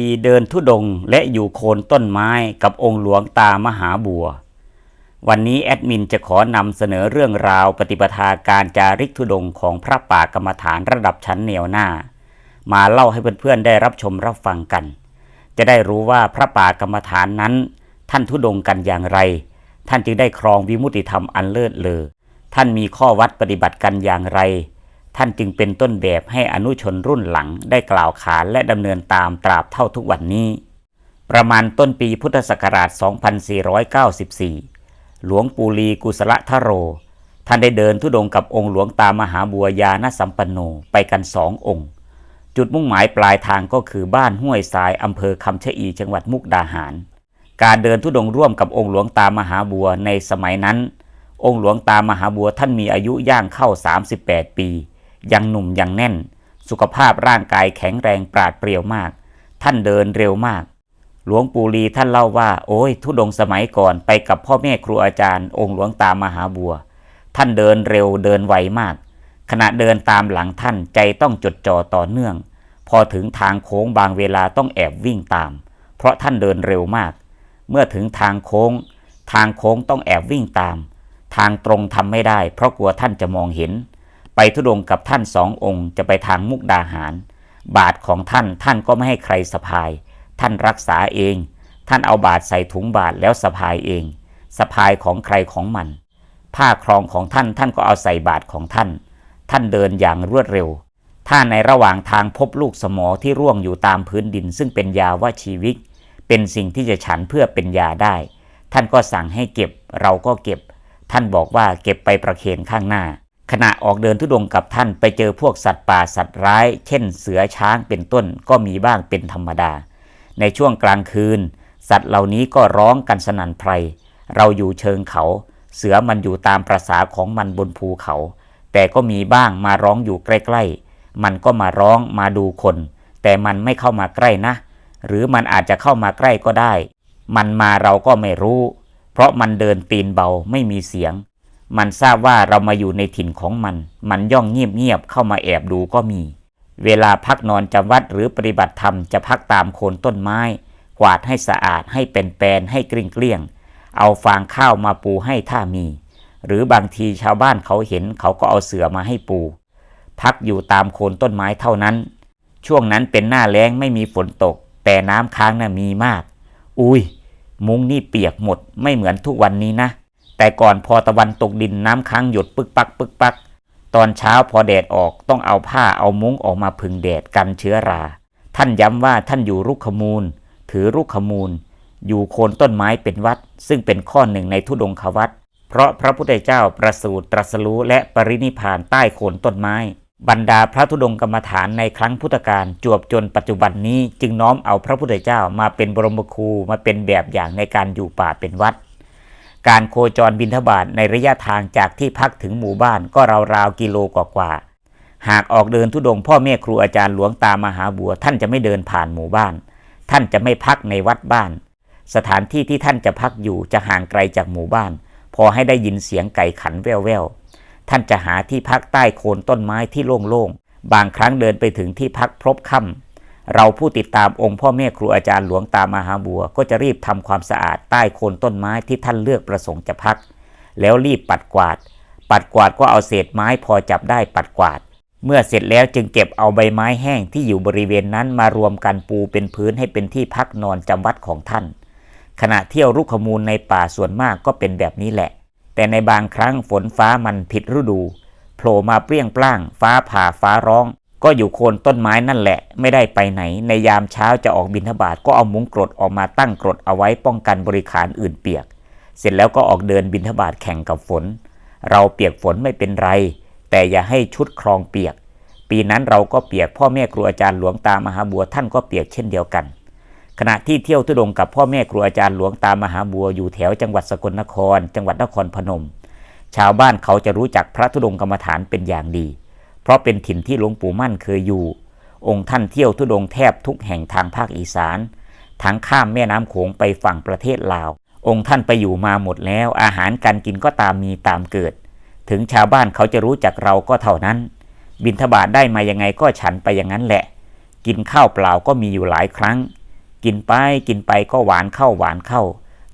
ีเดินทุดงและอยู่โคนต้นไม้กับองค์หลวงตามหาบัว วันนี้แอดมินจะขอนำเสนอเรื่องราวปฏิปทาการจาริกทุดงของพระป่ากรรมฐานระดับชั้นแนวหน้า มาเล่าให้เพื่อนๆได้รับชมรับฟังกัน จะได้รู้ว่าพระป่ากรรมฐานนั้น ท่านทุดงกันอย่างไร ท่านจึงได้ครองวิมุตติธรรมอันเลิศเลอท่านมีข้อวัดปฏิบัติกันอย่างไร ท่านจึงเป็นต้นแบบให้อนุชนรุ่นหลังได้กล่าวขานและดำเนินตามตราบเท่าทุกวันนี้ ประมาณต้นปีพุทธศักราช 2494 หลวงปู่ลีกุศลทโร ท่านได้เดินทุดงกับองค์หลวงตามหาบัวยานสัมปันโนไปกันสององค์ จุดมุ่งหมายปลายทางก็คือบ้านห้วยทรายอำเภอคำชะอีจังหวัดมุกดาหาร การเดินทุดงร่วมกับองค์หลวงตามหาบัวในสมัยนั้น องค์หลวงตามหาบัวท่านมีอายุย่างเข้า 38 ปี ยังหนุ่มยังแน่น สุขภาพร่างกายแข็งแรงปราดเปรียวมาก ท่านเดินเร็วมาก หลวงปู่ลีท่านเล่าว่า โอ้ย ทุดงสมัยก่อนไปกับพ่อแม่ครูอาจารย์ องค์หลวงตามหาบัว ท่านเดินเร็วเดินไวมาก ขณะเดินตามหลังท่านใจต้องจดจ่อต่อเนื่อง พอถึงทางโค้งบางเวลาต้องแอบวิ่งตาม เพราะท่านเดินเร็วมาก เมื่อถึงทางโค้ง ทางโค้งต้องแอบวิ่งตาม ทางตรงทำไม่ได้ เพราะกลัวท่านจะมองเห็น ไปทุดงกับท่านสององค์จะไปทางมุกดาหาร บาทของท่านท่านก็ไม่ให้ใครสะพาย ท่านรักษาเอง ท่านเอาบาทใส่ถุงบาทแล้วสะพายเอง สะพายของใครของมัน ผ้าครองของท่านท่านก็เอาใส่บาทของท่าน ท่านเดินอย่างรวดเร็ว ถ้าในระหว่างทางพบลูกสมอที่ร่วงอยู่ตามพื้นดิน ซึ่งเป็นยาว่าชีวิต เป็นสิ่งที่จะฉันเพื่อเป็นยาได้ ท่านก็สั่งให้เก็บเราก็เก็บ ท่านบอกว่าเก็บไปประเคนข้างหน้า ขณะออกเดินทุดงกับท่านไปเจอพวกสัตว์ป่าสัตว์ร้าย เช่น เสือช้างเป็นต้นก็มีบ้างเป็นธรรมดา ในช่วงกลางคืน สัตว์เหล่านี้ก็ร้องกันสนั่นไพร เราอยู่เชิงเขา เสือมันอยู่ตามประษาของมันบนภูเขา แต่ก็มีบ้างมาร้องอยู่ใกล้ๆ มันก็มาร้องมาดูคน แต่มันไม่เข้ามาใกล้นะ หรือมันอาจจะเข้ามาใกล้ก็ได้ มันมาเราก็ไม่รู้ เพราะมันเดินตีนเบาไม่มีเสียง มันทราบว่าเรามาอยู่ในถิ่นของมัน มันย่องเงียบๆเข้ามาแอบดูก็มี เวลาพักนอนจำวัดหรือปฏิบัติธรรมจะพักตามโคนต้นไม้ กวาดให้สะอาดให้เป็นแปลนให้กลี้งเกลี้ยง เอาฟางข้าวมาปูให้ถ้ามี หรือบางทีชาวบ้านเขาเห็นเขาก็เอาเสือมาให้ปู พักอยู่ตามโคนต้นไม้เท่านั้น ช่วงนั้นเป็นหน้าแล้งไม่มีฝนตก แต่น้ำค้างน่ะมีมาก อุ้ย มุ้งนี่เปียกหมดไม่เหมือนทุกวันนี้นะ แต่ก่อนพอตะวันตกดินน้ำค้างหยดปึกปักปึกปัก ตอนเช้าพอแดดออกต้องเอาผ้าเอามุ้งออกมาพึ่งแดดกันเชื้อรา ท่านย้ำว่าท่านอยู่รุกขมูล ถือรุกขมูล อยู่โคนต้นไม้เป็นวัด ซึ่งเป็นข้อหนึ่งในทุดงควัดเพราะพระพุทธเจ้าประสูติตรัสรู้และปรินิพานใต้โคนต้นไม้ บรรดาพระธุดงกรรมฐานในครั้งพุทธกาลจวบจนปัจจุบันนี้จึงน้อมเอาพระพุทธเจ้ามาเป็นบรมครูมาเป็นแบบอย่างในการอยู่ป่าเป็นวัด การโคจรบินทบาทในระยะทางจากที่พักถึงหมู่บ้านก็ราวๆกิโลกว่าๆหากออกเดินทุดงพ่อแม่ครูอาจารย์หลวงตามหาบัว ท่านจะไม่เดินผ่านหมู่บ้าน ท่านจะไม่พักในวัดบ้าน สถานที่ที่ท่านจะพักอยู่จะห่างไกลจากหมู่บ้าน พอให้ได้ยินเสียงไก่ขันแว่วๆท่านจะหาที่พักใต้โคนต้นไม้ที่โล่งๆบางครั้งเดินไปถึงที่พักพรบค่ำ เราผู้ติดตามองค์พ่อแม่ครูอาจารย์หลวงตามหาบัว ก็จะรีบทำความสะอาดใต้โคนต้นไม้ที่ท่านเลือกประสงค์จะพัก แล้วรีบปัดกวาด ปัดกวาดก็เอาเศษไม้พอจับได้ปัดกวาด เมื่อเสร็จแล้วจึงเก็บเอาใบไม้แห้งที่อยู่บริเวณนั้นมารวมกันปูเป็นพื้นให้เป็นที่พักนอนจำวัดของท่าน ขณะเที่ยวรุกขมูลในป่าส่วนมากก็เป็นแบบนี้แหละ แต่ในบางครั้งฝนฟ้ามันผิดฤดูโผล่มาเปรี้ยงปล้าง ฟ้าผ่าฟ้าร้อง ก็อยู่โคนต้นไม้นั่นแหละ ไม่ได้ไปไหน ในยามเช้าจะออกบิณฑบาตก็เอามุ้งกรดออกมาตั้งกรดเอาไว้ป้องกันบริขารอื่นเปียก เสร็จแล้วก็ออกเดินบิณฑบาตแข่งกับฝน เราเปียกฝนไม่เป็นไร แต่อย่าให้ชุดครองเปียก ปีนั้นเราก็เปียกพ่อแม่ครูอาจารย์หลวงตามหาบัวท่านก็เปียกเช่นเดียวกัน ขณะที่เที่ยวทุดงกับพ่อแม่ครูอาจารย์หลวงตามหาบัวอยู่แถวจังหวัดสกลนคร จังหวัดนครพนม ชาวบ้านเขาจะรู้จักพระธุดงกรรมฐานเป็นอย่างดี เพราะเป็นถิ่นที่หลวงปู่มั่นเคยอยู่ องค์ท่านเที่ยวทุดงค์แทบทุกแห่งทางภาคอีสาน ทั้งข้ามแม่น้ำโขงไปฝั่งประเทศลาว องค์ท่านไปอยู่มาหมดแล้ว อาหารการกินก็ตามมีตามเกิด ถึงชาวบ้านเขาจะรู้จักเราก็เท่านั้น บิณฑบาตได้มายังไงก็ฉันไปอย่างนั้นแหละ กินข้าวเปล่าก็มีอยู่หลายครั้ง กินไปกินไปก็หวานเข้าหวานเข้า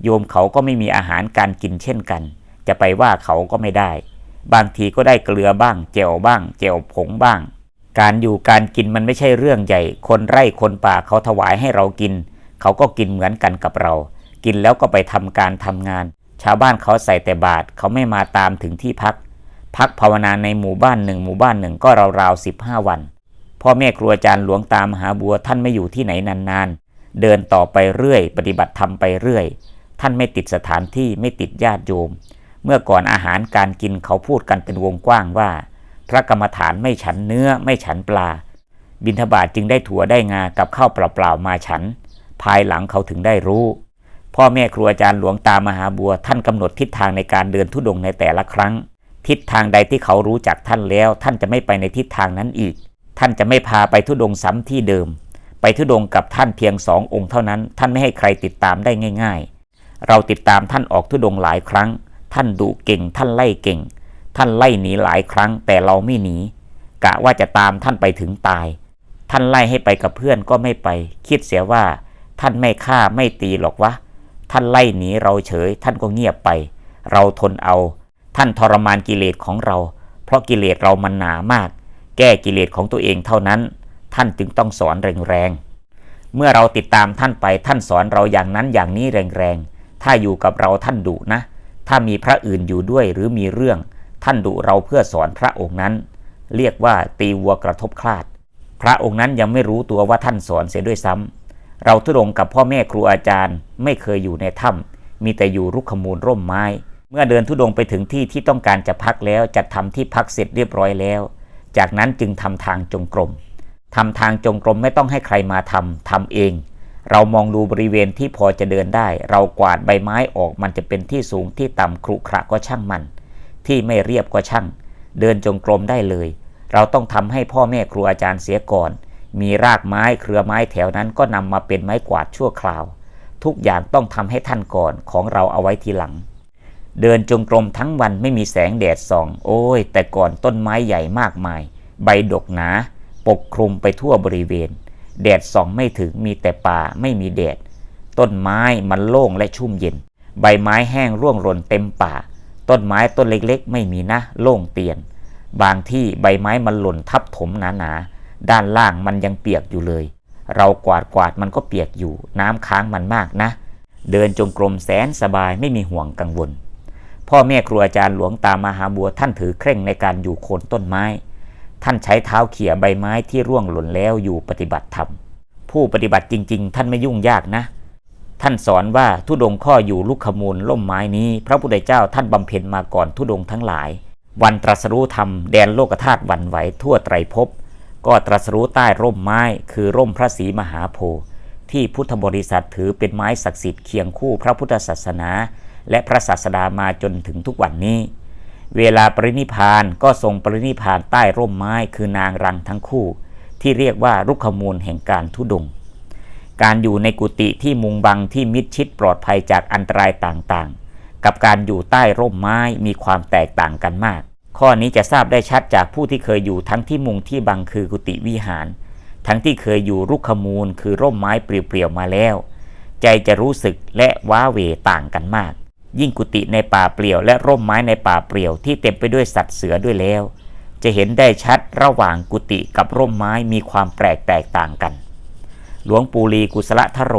โยมเขาก็ไม่มีอาหารการกินเช่นกัน จะไปว่าเขาก็ไม่ได้ บางทีก็ได้เกลือบ้างเจวบ้างเจวผงบ้าง การอยู่การกินมันไม่ใช่เรื่องใหญ่ คนไร่คนป่าเขาถวายให้เรากิน เขาก็กินเหมือนกันกับเรา กินแล้วก็ไปทำการทำงาน ชาวบ้านเขาใส่แต่บาตรเขาไม่มาตามถึงที่พัก พักภาวนาในหมู่บ้านหนึ่งหมู่บ้านหนึ่งก็ราวๆสิบห้าวัน พ่อแม่ครูอาจารย์หลวงตามหาบัวท่านไม่อยู่ที่ไหนนานๆ เดินต่อไปเรื่อย ปฏิบัติธรรมไปเรื่อย ท่านไม่ติดสถานที่ไม่ติดญาติโยม เมื่อก่อนอาหารการกินเขาพูดกันเป็นวงกว้างว่า พระกรรมฐานไม่ฉันเนื้อไม่ฉันปลา บิณฑบาตจึงได้ถั่วได้งากับข้าวเปล่าๆมาฉัน ภายหลังเขาถึงได้รู้ พ่อแม่ครูอาจารย์หลวงตามหาบัวท่านกำหนดทิศทางในการเดินทุดงค์ในแต่ละครั้ง ทิศทางใดที่เขารู้จักท่านแล้ว ท่านจะไม่ไปในทิศทางนั้นอีก ท่านจะไม่พาไปทุดงค์ซ้ำที่เดิม ไปทุดงค์กับท่านเพียงสององค์เท่านั้น ท่านไม่ให้ใครติดตามได้ง่าย ๆ เราติดตามท่านออกทุดงค์หลายครั้ง ท่านดุเก่ง ท่านไล่เก่ง ท่านไล่หนีหลายครั้งแต่เราไม่หนี กะว่าจะตามท่านไปถึงตาย ท่านไล่ให้ไปกับเพื่อนก็ไม่ไป คิดเสียว่า ท่านไม่ฆ่าไม่ตีหรอกวะ ท่านไล่หนีเราเฉย ท่านก็เงียบไป เราทนเอา ท่านทรมานกิเลสของเรา เพราะกิเลสเรามันหนามาก แก้กิเลสของตัวเองเท่านั้น ท่านจึงต้องสอนแรงๆ เมื่อเราติดตามท่านไปท่านสอนเราอย่างนั้นอย่างนี้แรงๆ ถ้าอยู่กับเราท่านดุนะ ถ้ามีพระอื่นอยู่ด้วยหรือมีเรื่อง ท่านดุเราเพื่อสอนพระองค์นั้น เรียกว่าตีวัวกระทบคลาด พระองค์นั้นยังไม่รู้ตัวว่าท่านสอนเสียด้วยซ้ำเราทุดงกับพ่อแม่ครูอาจารย์ ไม่เคยอยู่ในถ้ำมีแต่อยู่รุกขมูลร่มไม้ เมื่อเดินทุดงไปถึงที่ที่ต้องการจะพักแล้วจัดทำที่พักเสร็จเรียบร้อยแล้ว จากนั้นจึงทำทางจงกรมทำทางจงกรมไม่ต้องให้ใครมาทำทำเอง เรามองดูบริเวณที่พอจะเดินได้ เรากวาดใบไม้ออกมันจะเป็นที่สูงที่ต่ำครุขระก็ช่างมัน ที่ไม่เรียบก็ช่าง เดินจงกรมได้เลย เราต้องทำให้พ่อแม่ครูอาจารย์เสียก่อน มีรากไม้เครือไม้แถวนั้นก็นำมาเป็นไม้กวาดชั่วคราว ทุกอย่างต้องทำให้ท่านก่อนของเราเอาไว้ทีหลัง เดินจงกรมทั้งวันไม่มีแสงแดดส่อง โอ้ย แต่ก่อนต้นไม้ใหญ่มากมาย ใบดกหนา ปกคลุมไปทั่วบริเวณ แดดส่องไม่ถึงมีแต่ป่าไม่มีแดด ต้นไม้มันโล่งและชุ่มเย็น ใบไม้แห้งร่วงหล่นเต็มป่า ต้นไม้ต้นเล็กๆ ไม่มีนะ โล่งเตียน บางที่ใบไม้มันหล่นทับถมหนาๆ ด้านล่างมันยังเปียกอยู่เลย เรากวาดกวาดมันก็เปียกอยู่ น้ำค้างมันมากนะ เดินจงกรมแสนสบายไม่มีห่วงกังวล พ่อแม่ครูอาจารย์หลวงตามหาบัวท่านถือเคร่งในการอยู่โคนต้นไม้ ท่านใช้เท้าเขี่ยใบไม้ที่ร่วงหล่นแล้วอยู่ปฏิบัติธรรม ผู้ปฏิบัติจริง ๆ ท่านไม่ยุ่งยากนะ ท่านสอนว่าทุดงข้ออยู่ลุกขมูลล่มไม้นี้ พระพุทธเจ้าท่านบำเพ็ญมาก่อนทุดงทั้งหลาย วันตรัสรู้ธรรมแดนโลกธาตุหวั่นไหวทั่วไตรภพก็ตรัสรู้ใต้ร่มไม้ คือร่มพระศรีมหาโพธิ์ที่พุทธบริษัทถือเป็นไม้ศักดิ์สิทธิ์เคียงคู่พระพุทธศาสนา และพระศาสดามาจนถึงทุกวันนี้ เวลาปรินิพานก็ทรงปรินิพานใต้ร่มไม้คือนางรังทั้งคู่ ที่เรียกว่ารุกขมูลแห่งการทุดง การอยู่ในกุฏิที่มุงบังที่มิดชิดปลอดภัยจากอันตรายต่างๆ กับการอยู่ใต้ร่มไม้มีความแตกต่างกันมาก ข้อนี้จะทราบได้ชัดจากผู้ที่เคยอยู่ทั้งที่มุงที่บังคือกุฏิวิหาร ทั้งที่เคยอยู่รุกขมูลคือร่มไม้เปลี่ยวๆมาแล้ว ใจจะรู้สึกและว้าเวต่างกันมาก ยิ่งกุฏิในป่าเปลี่ยว และร่มไม้ในป่าเปลี่ยวที่เต็มไปด้วยสัตว์เสือด้วยแล้ว จะเห็นได้ชัดระหว่างกุฏิกับร่มไม้มีความแปลกแตกต่างกัน หลวงปู่ลีกุศลทโร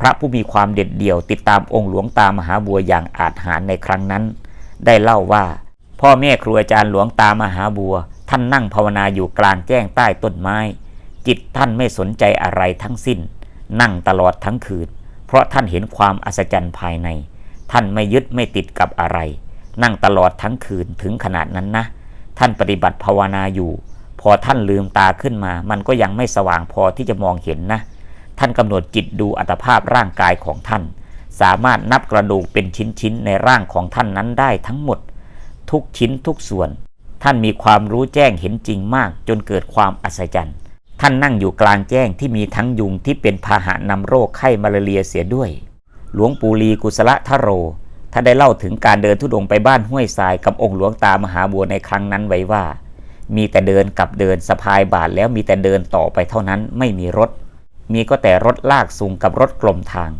พระผู้มีความเด็ดเดี่ยวติดตามองค์หลวงตามหาบัวอย่างอาจหารในครั้งนั้น ได้เล่าว่า พ่อแม่ครูอาจารย์หลวงตามหาบัว ท่านนั่งภาวนาอยู่กลางแจ้งใต้ต้นไม้ จิตท่านไม่สนใจอะไรทั้งสิ้น นั่งตลอดทั้งคืน เพราะท่านเห็นความอัศจรรย์ภายใน ท่านไม่ยึดไม่ติดกับอะไร นั่งตลอดทั้งคืนถึงขนาดนั้นนะ ท่านปฏิบัติภาวนาอยู่ พอท่านลืมตาขึ้นมา มันก็ยังไม่สว่างพอที่จะมองเห็นนะ ท่านกำหนดจิตดูอัตภาพร่างกายของท่าน สามารถนับกระดูกเป็นชิ้นๆในร่างของท่านนั้นได้ทั้งหมด ทุกชิ้นทุกส่วน ท่านมีความรู้แจ้งเห็นจริงมาก จนเกิดความอัศจรรย์ ท่านนั่งอยู่กลางแจ้งที่มีทั้งยุงที่เป็นพาหะนำโรคไข้มาลาเรียเสียด้วย หลวงปู่ลีกุศลทโรท่านได้เล่าถึงการเดินทุดงค์ไปบ้านห้วยทรายกับองค์หลวงตามหาบัวในครั้งนั้นไว้ว่า มีแต่เดินกับเดินสะพายบาทแล้วมีแต่เดินต่อไปเท่านั้นไม่มีรถ มีก็แต่รถลากสูงกับรถกลมทาง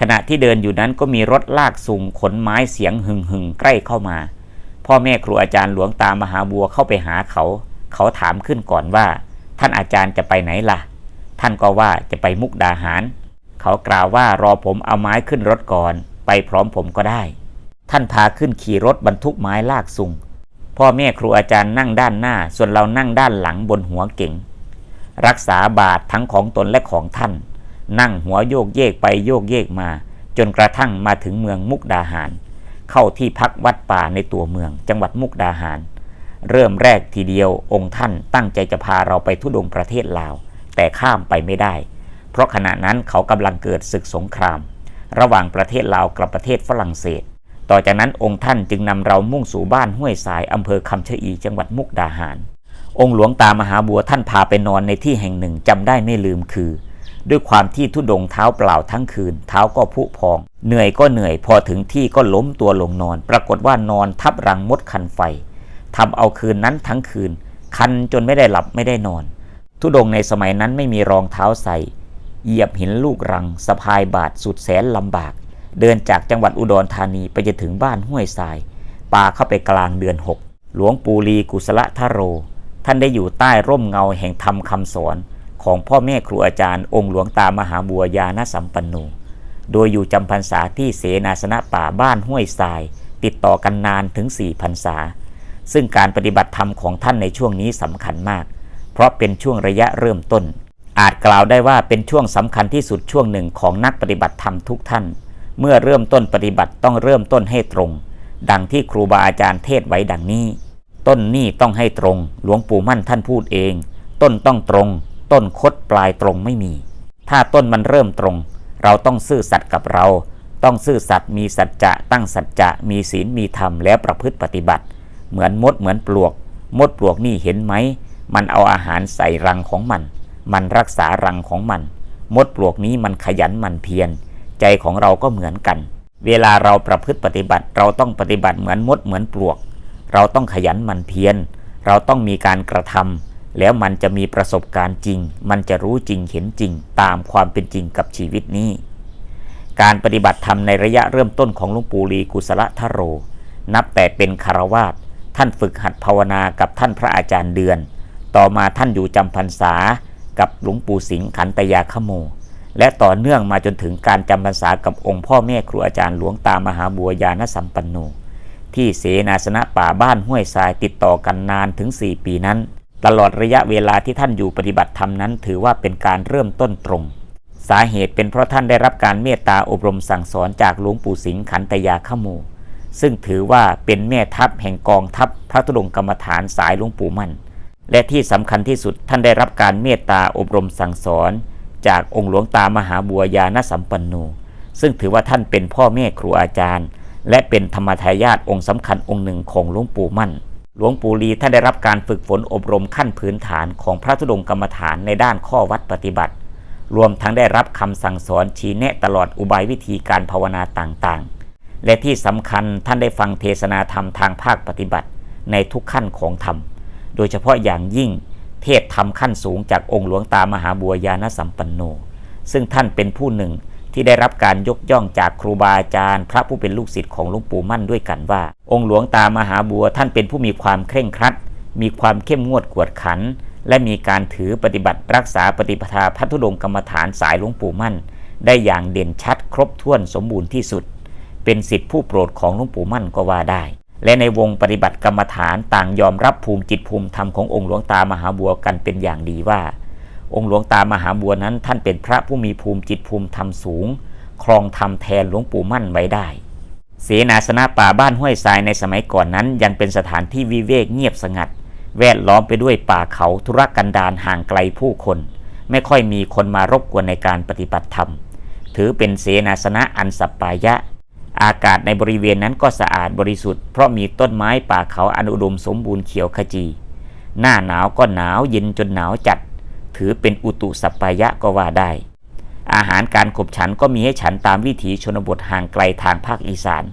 ขณะที่เดินอยู่นั้นก็มีรถลากสูงขนไม้เสียงหึงหึงๆใกล้เข้ามา พ่อแม่ครูอาจารย์หลวงตามหาบัวเข้าไปหาเขา เขาถามขึ้นก่อนว่า ท่านอาจารย์จะไปไหนล่ะ ท่านก็ว่าจะไปมุกดาหาร เขากล่าวว่ารอผมเอาไม้ขึ้นรถก่อน ไปพร้อมผมก็ได้ ท่านพาขึ้นขี่รถบรรทุกไม้ลากสุงพ่อแม่ครูอาจารย์นั่งด้านหน้า ส่วนเรานั่งด้านหลังบนหัวเก๋งรักษาบาททั้งของตนและของท่าน นั่งหัวโยกเยกไปโยกเยกมา จนกระทั่งมาถึงเมืองมุกดาหาร เข้าที่พักวัดป่าในตัวเมือง จังหวัดมุกดาหาร เริ่มแรกทีเดียวองค์ท่านตั้งใจจะพาเราไปทุดงประเทศลาว แต่ข้ามไปไม่ได้ เพราะขณะนั้นเขากำลังเกิดศึกสงคราม ระหว่างประเทศลาวกับประเทศฝรั่งเศส ต่อจากนั้นองค์ท่านจึงนำเรามุ่งสู่บ้านห้วยสายอำเภอคำชะอีจังหวัดมุกดาหาร องค์หลวงตามหาบัวท่านพาไปนอนในที่แห่งหนึ่งจำได้ไม่ลืมคือ ด้วยความที่ทุดงเท้าเปล่าทั้งคืน เท้าก็ผุพอง เหนื่อยก็เหนื่อยพอถึงที่ก็ล้มตัวลงนอน ปรากฏว่านอนทับรังมดคันไฟทำเอาคืนนั้นทั้งคืน คันจนไม่ได้หลับไม่ได้นอน ทุดงในสมัยนั้นไม่มีรองเท้าใส่ เหยียบหินลูกรังสะพายบาทสุดแสนลำบาก เดินจากจังหวัดอุดรธานีไปจนถึงบ้านห้วยทรายป่าเข้าไปกลางเดือนหกหลวงปู่ลีกุศลทโร ท่านได้อยู่ใต้ร่มเงาแห่งธรรมคำสอน ของพ่อแม่ครูอาจารย์องค์หลวงตามหาบัวยาณสัมปันโนโดยอยู่จำพรรษาที่เสนาสนะป่าบ้านห้วยทราย ติดต่อกันนานถึงสี่พรรษา ซึ่งการปฏิบัติธรรมของท่านในช่วงนี้สำคัญมาก เพราะเป็นช่วงระยะเริ่มต้น อาจกล่าวได้ว่าเป็นช่วงสำคัญที่สุดช่วงหนึ่งของนักปฏิบัติธรรมทุกท่าน เมื่อเริ่มต้นปฏิบัติต้องเริ่มต้นให้ตรง ดังที่ครูบาอาจารย์เทศไว้ดังนี้ ต้นนี่ต้องให้ตรง หลวงปู่มั่นท่านพูดเอง ต้นต้องตรง ต้นคดปลายตรงไม่มี ถ้าต้นมันเริ่มตรง เราต้องซื่อสัตย์กับเรา ต้องซื่อสัตย์มีสัจจะตั้งสัจจะมีศีลมีธรรมแล้วประพฤติปฏิบัติ เหมือนมดเหมือนปลวก มดปลวกนี่เห็นไหมมันเอาอาหารใส่รังของมัน มันรักษารังของมัน มดปลวกนี้มันขยันมันเพียรใจของเราก็เหมือนกัน เวลาเราประพฤติปฏิบัติเราต้องปฏิบัติเหมือนมดเหมือนปลวก เราต้องขยันมันเพียรเราต้องมีการกระทำแล้วมันจะมีประสบการณ์จริง มันจะรู้จริงเห็นจริง ตามความเป็นจริงกับชีวิตนี้ การปฏิบัติธรรมในระยะเริ่มต้นของหลวงปู่ลีกุศลทโร นับแต่เป็นคารวาสท่านฝึกหัดภาวนากับท่านพระอาจารย์เดือน ต่อมาท่านอยู่จำพรรษา กับหลวงปู่สิงห์ขันตยาขโม และต่อเนื่องมาจนถึงการจำพรรษากับองค์พ่อแม่ครูอาจารย์หลวงตามหาบัวยานสัมปันโน ที่เสนาสนะป่าบ้านห้วยทรายติดต่อกันนานถึง 4 ปีนั้น ตลอดระยะเวลาที่ท่านอยู่ปฏิบัติธรรมนั้น ถือว่าเป็นการเริ่มต้นตรง สาเหตุเป็นเพราะท่านได้รับการเมตตาอบรมสั่งสอนจากหลวงปู่สิงห์ขันตยาขโมซึ่งถือว่าเป็นแม่ทัพแห่งกองทัพพระธุดงค์กรรมฐานสายหลวงปู่มั่น และที่สำคัญที่สุดท่านได้รับการเมตตาอบรมสั่งสอน จากองค์หลวงตามหาบัวยานสัมปันโนซึ่งถือว่าท่านเป็นพ่อแม่ครูอาจารย์ และเป็นธรรมทายาทองค์สำคัญองค์หนึ่งของหลวงปู่มั่น หลวงปู่ลีท่านได้รับการฝึกฝนอบรมขั้นพื้นฐานของพระธุดงกรรมฐานในด้านข้อวัดปฏิบัติ รวมทั้งได้รับคำสั่งสอนชี้แนะตลอดอุบายวิธีการภาวนาต่างๆ และที่สำคัญท่านได้ฟังเทศนาธรรมทางภาคปฏิบัติ ในทุกขั้นของธรรม โดยเฉพาะอย่างยิ่งเทศธรรมขั้นสูงจากองค์หลวงตามหาบัวยานสัมปันโน ซึ่งท่านเป็นผู้หนึ่งที่ได้รับการยกย่องจากครูบาอาจารย์ พระผู้เป็นลูกศิษย์ของหลวงปู่มั่นด้วยกันว่า องค์หลวงตามหาบัวท่านเป็นผู้มีความเคร่งครัด มีความเข้มงวดกวดขัน และมีการถือปฏิบัติรักษาปฏิปทาพัทธุดงกรรมฐานสายหลวงปู่มั่น ได้อย่างเด่นชัดครบถ้วนสมบูรณ์ที่สุด เป็นสิทธิผู้โปรดของหลวงปู่มั่นก็ว่าได้ และในวงปฏิบัติกรรมฐานต่างยอมรับภูมิจิตภูมิธรรมขององค์หลวงตามหาบัวกันเป็นอย่างดีว่า องค์หลวงตามหาบัวนั้นท่านเป็นพระผู้มีภูมิจิตภูมิธรรมสูง ครองธรรมแทนหลวงปู่มั่นไว้ได้ เสนาสนะป่าบ้านห้วยทรายในสมัยก่อนนั้น ยังเป็นสถานที่วิเวกเงียบสงัด แวดล้อมไปด้วยป่าเขาธุรกันดารห่างไกลผู้คน ไม่ค่อยมีคนมารบกวนในการปฏิบัติธรรม ถือเป็นเสนาสนะอันสัปปายะ อากาศในบริเวณนั้นก็สะอาดบริสุทธิ์เพราะมีต้นไม้ป่าเขาอันอุดมสมบูรณ์เขียวขจี หน้าหนาวก็หนาวเย็นจนหนาวจัด ถือเป็นอุตุสัปายะก็ว่าได้ อาหารการขบฉันก็มีให้ฉันตามวิถีชนบทห่างไกลทางภาคอีสาน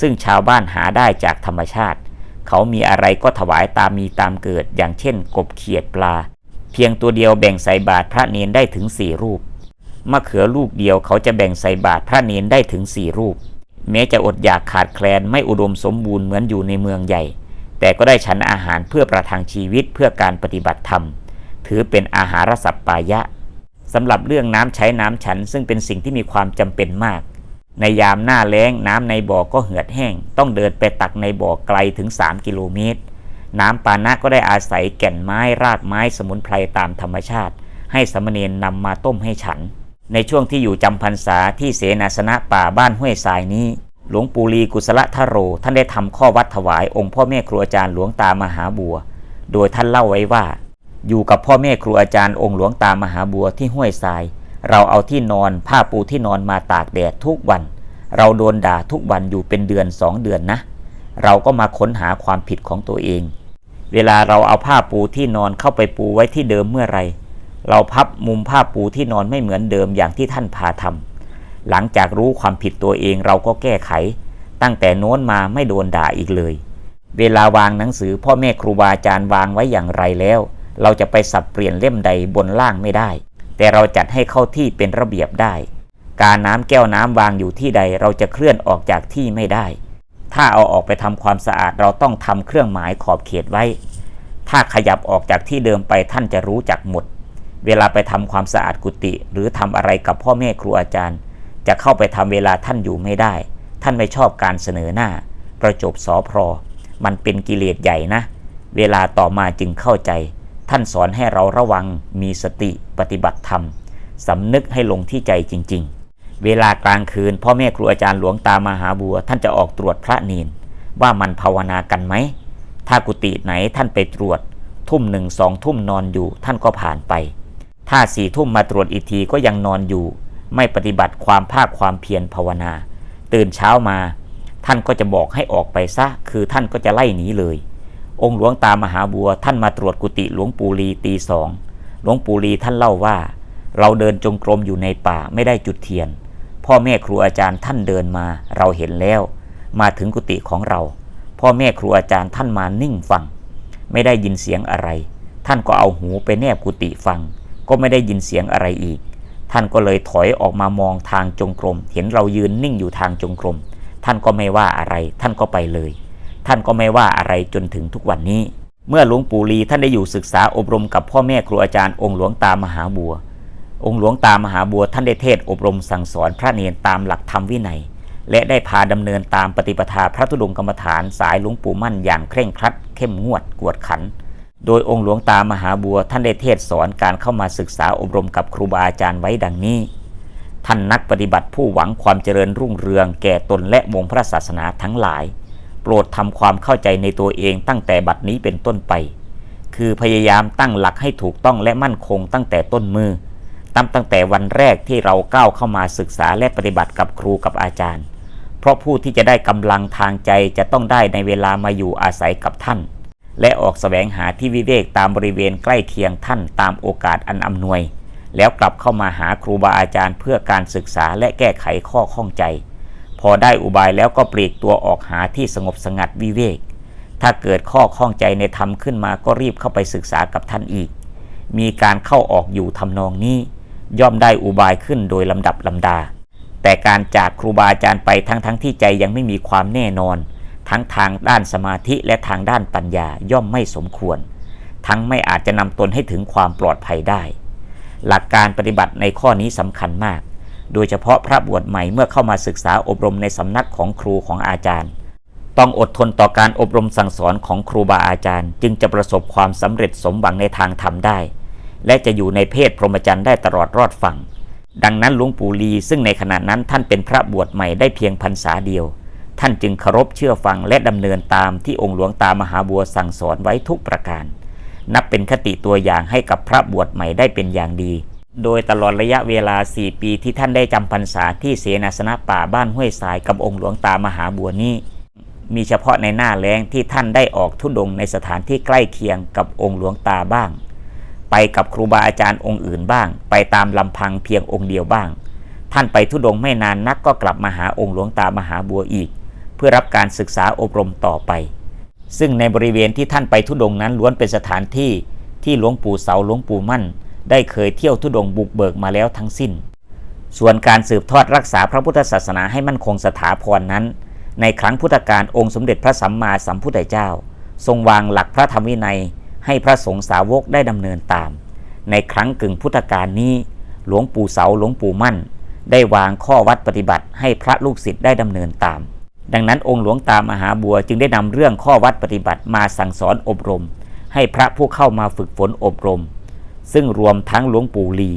ซึ่งชาวบ้านหาได้จากธรรมชาติ เขามีอะไรก็ถวายตามมีตามเกิด อย่างเช่น กบเขียดปลา เพียงตัวเดียวแบ่งใส่บาตรพระเนนได้ถึงสี่รูปมะเขือลูกเดียวเขาจะแบ่งใส่บาตรพระเนนได้ถึงสี่รูป แม้จะอดอยากขาดแคลนไม่อุดมสมบูรณ์เหมือนอยู่ในเมืองใหญ่ แต่ก็ได้ฉันอาหารเพื่อประทังชีวิตเพื่อการปฏิบัติธรรม ถือเป็นอาหารสัพปายะสำหรับเรื่องน้ำใช้น้ำฉันซึ่งเป็นสิ่งที่มีความจำเป็นมาก ในยามหน้าแล้งน้ำในบ่อก็เหือดแห้ง ต้องเดินไปตักในบ่อไกลถึง 3 กิโลเมตร น้ำปานะก็ได้อาศัยแก่นไม้รากไม้สมุนไพรตามธรรมชาติ ให้สามเณรนำมาต้มให้ฉัน ในช่วงที่อยู่จำพรรษาที่เสนาสนะป่าบ้านห้วยทรายนี้ หลวงปู่ลีกุศลทโร ท่านได้ทำข้อวัดถวายองค์พ่อแม่ครูอาจารย์หลวงตามหาบัว โดยท่านเล่าไว้ว่า อยู่กับพ่อแม่ครูอาจารย์องค์หลวงตามหาบัวที่ห้วยทราย เราเอาที่นอนผ้าปูที่นอนมาตากแดดทุกวัน เราโดนด่าทุกวันอยู่เป็นเดือนสองเดือนนะ เราก็มาค้นหาความผิดของตัวเอง เวลาเราเอาผ้าปูที่นอนเข้าไปปูไว้ที่เดิมเมื่อไร เราพับมุมผ้าปูที่นอนไม่เหมือนเดิมอย่างที่ท่านพาทำหลังจากรู้ความผิดตัวเองเราก็แก้ไข ตั้งแต่โน้นมาไม่โดนด่าอีกเลย เวลาวางหนังสือพ่อแม่ครูบาอาจารย์วางไว้อย่างไรแล้ว เราจะไปสับเปลี่ยนเล่มใดบนล่างไม่ได้ แต่เราจัดให้เข้าที่เป็นระเบียบได้ การน้ำแก้วน้ำวางอยู่ที่ใดเราจะเคลื่อนออกจากที่ไม่ได้ ถ้าเอาออกไปทำความสะอาดเราต้องทำเครื่องหมายขอบเขตไว้ ถ้าขยับออกจากที่เดิมไปท่านจะรู้จักหมด เวลาไปทำความสะอาดกุฏิหรือทำอะไรกับพ่อแม่ครูอาจารย์ จะเข้าไปทำเวลาท่านอยู่ไม่ได้ ท่านไม่ชอบการเสนอหน้า ประจบสอพรมันเป็นกิเลสใหญ่นะ เวลาต่อมาจึงเข้าใจ ท่านสอนให้เราระวังมีสติปฏิบัติธรรมสำนึกให้ลงที่ใจจริง ๆ เวลากลางคืนพ่อแม่ครูอาจารย์หลวงตามหาบัว ท่านจะออกตรวจพระเนนว่ามันภาวนากันไหม ถ้ากุฏิไหนท่านไปตรวจ ทุ่มหนึ่งสองทุ่มนอนอยู่ท่านก็ผ่านไป ถ้าสี่ทุ่มมาตรวจอีกทีก็ยังนอนอยู่ ไม่ปฏิบัติความภาคความเพียรภาวนา ตื่นเช้ามา ท่านก็จะบอกให้ออกไปซะ คือท่านก็จะไล่หนีเลย องค์หลวงตามหาบัวท่านมาตรวจกุฏิหลวงปู่ลีตีสองหลวงปู่ลีท่านเล่าว่า เราเดินจงกรมอยู่ในป่าไม่ได้จุดเทียน พ่อแม่ครูอาจารย์ท่านเดินมา เราเห็นแล้ว มาถึงกุฏิของเรา พ่อแม่ครูอาจารย์ท่านมานิ่งฟัง ไม่ได้ยินเสียงอะไร ท่านก็เอาหูไปแนบกุฏิฟัง ก็ไม่ได้ยินเสียงอะไรอีก ท่านก็เลยถอยออกมามองทางจงกรม เห็นเรายืนนิ่งอยู่ทางจงกรม ท่านก็ไม่ว่าอะไร ท่านก็ไปเลย ท่านก็ไม่ว่าอะไรจนถึงทุกวันนี้ เมื่อหลวงปู่ลีท่านได้อยู่ศึกษาอบรมกับพ่อแม่ครูอาจารย์องค์หลวงตามหาบัว องค์หลวงตามหาบัวท่านได้เทศอบรมสั่งสอนพระเนรตามหลักธรรมวินัย และได้พาดำเนินตามปฏิปทาพระธุดงกรรมฐานสายหลวงปู่มั่นอย่างเคร่งครัด เข้มงวดกวดขัน โดยองค์หลวงตามหาบัวท่านได้เทศสอนการเข้ามาศึกษาอบรมกับครูบาอาจารย์ไว้ดังนี้ ท่านนักปฏิบัติผู้หวังความเจริญรุ่งเรืองแก่ตนและวงพระศาสนาทั้งหลาย โปรดทำความเข้าใจในตัวเองตั้งแต่บัดนี้เป็นต้นไป คือพยายามตั้งหลักให้ถูกต้องและมั่นคงตั้งแต่ต้นมือตั้งตั้งแต่วันแรกที่เราก้าวเข้ามาศึกษาและปฏิบัติกับครูกับอาจารย์ เพราะผู้ที่จะได้กำลังทางใจจะต้องได้ในเวลามาอยู่อาศัยกับท่าน และออกแสวงหาที่วิเวกตามบริเวณใกล้เคียงท่านตามโอกาสอันอำนวย แล้วกลับเข้ามาหาครูบาอาจารย์เพื่อการศึกษาและแก้ไขข้อข้องใจ พอได้อุบายแล้วก็ปลีกตัวออกหาที่สงบสงัดวิเวก ถ้าเกิดข้อข้องใจในธรรมขึ้นมาก็รีบเข้าไปศึกษากับท่านอีก มีการเข้าออกอยู่ทำนองนี้ ย่อมได้อุบายขึ้นโดยลำดับลำดา แต่การจากครูบาอาจารย์ไปทั้งทั้งที่ใจยังไม่มีความแน่นอน ทั้งทางด้านสมาธิและทางด้านปัญญาย่อมไม่สมควร ทั้งไม่อาจจะนำตนให้ถึงความปลอดภัยได้ หลักการปฏิบัติในข้อนี้สำคัญมาก โดยเฉพาะพระบวชใหม่เมื่อเข้ามาศึกษาอบรมในสำนักของครูของอาจารย์ ต้องอดทนต่อการอบรมสั่งสอนของครูบาอาจารย์ จึงจะประสบความสำเร็จสมหวังในทางธรรมได้ และจะอยู่ในเพศพรหมจรรย์ได้ตลอดรอดฝั่งดังนั้นหลวงปู่ลีซึ่งในขณะนั้นท่านเป็นพระบวชใหม่ได้เพียงพรรษาเดียว ท่านจึงเคารพเชื่อฟังและดำเนินตามที่องค์หลวงตามหาบัวสั่งสอนไว้ทุกประการ นับเป็นคติตัวอย่างให้กับพระบวชใหม่ได้เป็นอย่างดี โดยตลอดระยะเวลา 4 ปีที่ท่านได้จำพรรษาที่เสนาสนะป่าบ้านห้วยทรายกับองค์หลวงตามหาบัวนี้ มีเฉพาะในหน้าแล้งที่ท่านได้ออกทุดงในสถานที่ใกล้เคียงกับองค์หลวงตาบ้าง ไปกับครูบาอาจารย์องค์อื่นบ้าง ไปตามลำพังเพียงองค์เดียวบ้าง ท่านไปทุดงไม่นานนักก็กลับมาหาองค์หลวงตามหาบัวอีก พื่อรับการศึกษาอบรมต่อไป ซึ่งในบริเวณที่ท่านไปทุดงนั้นล้วนเป็นสถานที่ที่หลวงปู่เสาหลวงปู่มั่น ได้เคยเที่ยวทุดงบุกเบิกมาแล้วทั้งสิ้น ส่วนการสืบทอดรักษาพระพุทธศาสนาให้มั่นคงสถาพรนั้น ในครั้งพุทธกาลองค์สมเด็จพระสัมมาสัมพุทธเจ้า ทรงวางหลักพระธรรมวินัย ให้พระสงฆ์สาวกได้ดำเนินตาม ในครั้งกึ่งพุทธกาลนี้ หลวงปู่เสาหลวงปู่มั่น ได้วางข้อวัดปฏิบัติให้พระลูกศิษย์ได้ดำเนินตาม ดังนั้นองค์หลวงตามหาบัวจึงได้นำเรื่องข้อวัดปฏิบัติมาสั่งสอนอบรม ให้พระผู้เข้ามาฝึกฝนอบรม ซึ่งรวมทั้งหลวงปู่ลี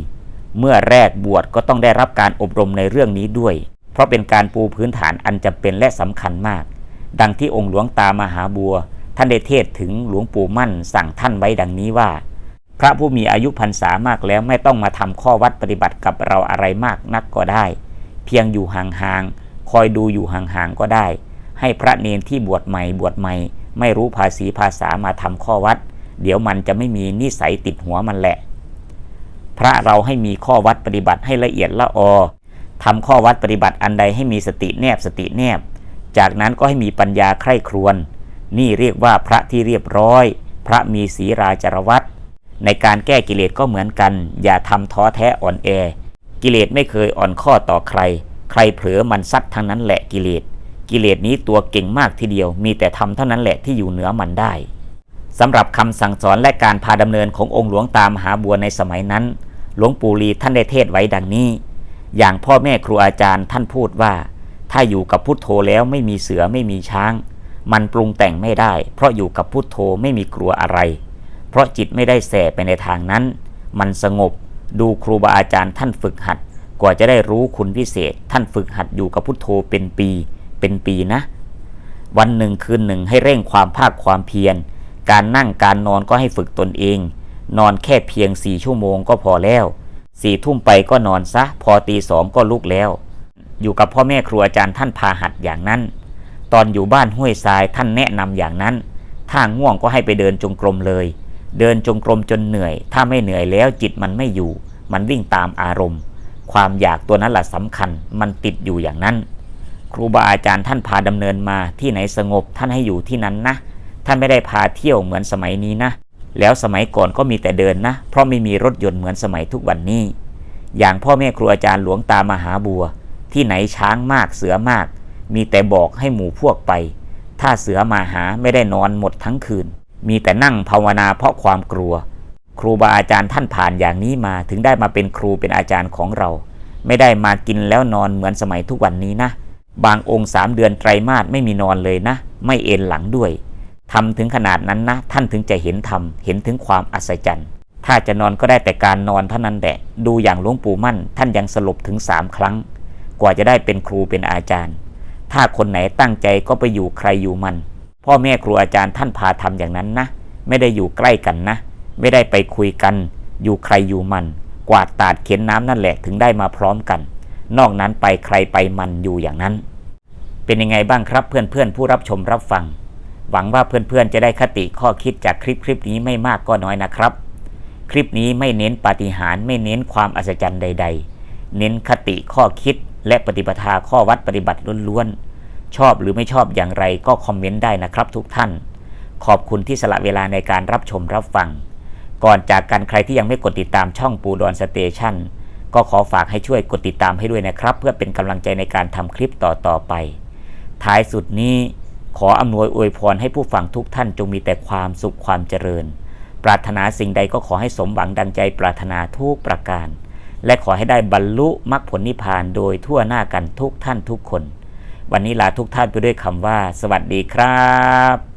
เมื่อแรกบวชก็ต้องได้รับการอบรมในเรื่องนี้ด้วย เพราะเป็นการปูพื้นฐานอันจำเป็นและสำคัญมาก ดังที่องค์หลวงตามหาบัว ท่านได้เทศถึงหลวงปู่มั่น สั่งท่านไว้ดังนี้ว่า พระผู้มีอายุพรรษามากแล้วไม่ต้องมาทำข้อวัดปฏิบัติกับเราอะไรมากนักก็ได้ เพียงอยู่ห่างๆ คอยดูอยู่ห่างๆก็ได้ ให้พระเนนที่บวชใหม่บวชใหม่ ไม่รู้ภาษีภาษามาทำข้อวัด เดี๋ยวมันจะไม่มีนิสัยติดหัวมันแหละ พระเราให้มีข้อวัดปฏิบัติให้ละเอียดละออทำข้อวัดปฏิบัติอันใดให้มีสติแนบสติแนบ จากนั้นก็ให้มีปัญญาใคร่ครวญนี่เรียกว่าพระที่เรียบร้อย พระมีศีราจารวัตในการแก้กิเลสก็เหมือนกัน อย่าทำท้อแท้อ่อนแอ กิเลสไม่เคยอ่อนข้อต่อใคร ใครเผลอมันซัดทั้งนั้นแหละกิเลส กิเลสนี้ตัวเก่งมากทีเดียว มีแต่ทำเท่านั้นแหละที่อยู่เหนือมันได้สำหรับคำสั่งสอนและการพาดำเนินขององค์หลวงตามหาบัวในสมัยนั้น หลวงปู่ลีท่านได้เทศไว้ดังนี้ อย่างพ่อแม่ครูอาจารย์ท่านพูดว่า ถ้าอยู่กับพุทโธแล้วไม่มีเสือไม่มีช้าง มันปรุงแต่งไม่ได้ เพราะอยู่กับพุทโธไม่มีกลัวอะไร เพราะจิตไม่ได้แสไปในทางนั้น มันสงบ ดูครูบาอาจารย์ท่านฝึกหัด กว่าจะได้รู้คุณพิเศษ ท่านฝึกหัดอยู่กับพุทโธเป็นปี เป็นปีนะ วันหนึ่งคืนหนึ่งให้เร่งความภาคความเพียร การนั่งการนอนก็ให้ฝึกตนเอง นอนแค่เพียงสี่ชั่วโมงก็พอแล้วสี่ทุ่มไปก็นอนซะ พอตีสองก็ลุกแล้ว อยู่กับพ่อแม่ครูอาจารย์ท่านพาหัดอย่างนั้น ตอนอยู่บ้านห้วยทรายท่านแนะนำอย่างนั้น ถ้าง่วงก็ให้ไปเดินจงกรมเลย เดินจงกรมจนเหนื่อย ถ้าไม่เหนื่อยแล้วจิตมันไม่อยู่ มันวิ่งตามอารมณ์ ความอยากตัวนั้นแหละสำคัญ มันติดอยู่อย่างนั้น ครูบาอาจารย์ท่านพาดำเนินมาที่ไหนสงบท่านให้อยู่ที่นั้นนะ ท่านไม่ได้พาเที่ยวเหมือนสมัยนี้นะ แล้วสมัยก่อนก็มีแต่เดินนะ เพราะไม่มีรถยนต์เหมือนสมัยทุกวันนี้ อย่างพ่อแม่ครูอาจารย์หลวงตามหาบัว ที่ไหนช้างมากเสือมาก มีแต่บอกให้หมู่พวกไป ถ้าเสือมาหาไม่ได้นอนหมดทั้งคืน มีแต่นั่งภาวนาเพราะความกลัว ครูบาอาจารย์ท่านผ่านอย่างนี้มาถึงได้มาเป็นครูเป็นอาจารย์ของเรา ไม่ได้มากินแล้วนอนเหมือนสมัยทุกวันนี้นะ บางองค์สามเดือนไตรมาสไม่มีนอนเลยนะ ไม่เอ็นหลังด้วยทำถึงขนาดนั้นนะ ท่านถึงจะเห็นธรรมเห็นถึงความอัศจรรย์ ถ้าจะนอนก็ได้แต่การนอนเท่านั้นแหละดูอย่างหลวงปู่มั่น ท่านยังสลบถึงสามครั้ง กว่าจะได้เป็นครูเป็นอาจารย์ ถ้าคนไหนตั้งใจก็ไปอยู่ใครอยู่มัน พ่อแม่ครูอาจารย์ท่านพาทำอย่างนั้นนะ ไม่ได้อยู่ใกล้กันนะ ไม่ได้ไปคุยกันอยู่ใครอยู่มัน กวาดตาดเข็นน้ำนั่นแหละถึงได้มาพร้อมกัน นอกนั้นไปใครไปมันอยู่อย่างนั้น เป็นยังไงบ้างครับเพื่อนๆ ผู้รับชมรับฟัง หวังว่าเพื่อนๆจะได้คติข้อคิดจากคลิปคลิปนี้ไม่มากก็น้อยนะครับ คลิปนี้ไม่เน้นปาฏิหาริย์ไม่เน้นความอัศจรรย์ใด ๆ เน้นคติข้อคิดและปฏิปทาข้อวัดปฏิบัติล้วนๆ ชอบหรือไม่ชอบอย่างไรก็คอมเมนต์ได้นะครับทุกท่าน ขอบคุณที่สละเวลาในการรับชมรับฟัง ก่อนจากกันใครที่ยังไม่กดติดตามช่องปูดอนสเตชันก็ขอฝากให้ช่วยกดติดตามให้ด้วยนะครับ เพื่อเป็นกำลังใจในการทำคลิปต่อๆไป ท้ายสุดนี้ขออำนวยอวยพรให้ผู้ฟังทุกท่านจงมีแต่ความสุขความเจริญ ปรารถนาสิ่งใดก็ขอให้สมหวังดังใจปรารถนาทุกประการ และขอให้ได้บรรลุมรรคผลนิพพานโดยทั่วหน้ากันทุกท่านทุกคน วันนี้ลาทุกท่านไปด้วยคำว่า สวัสดีครับ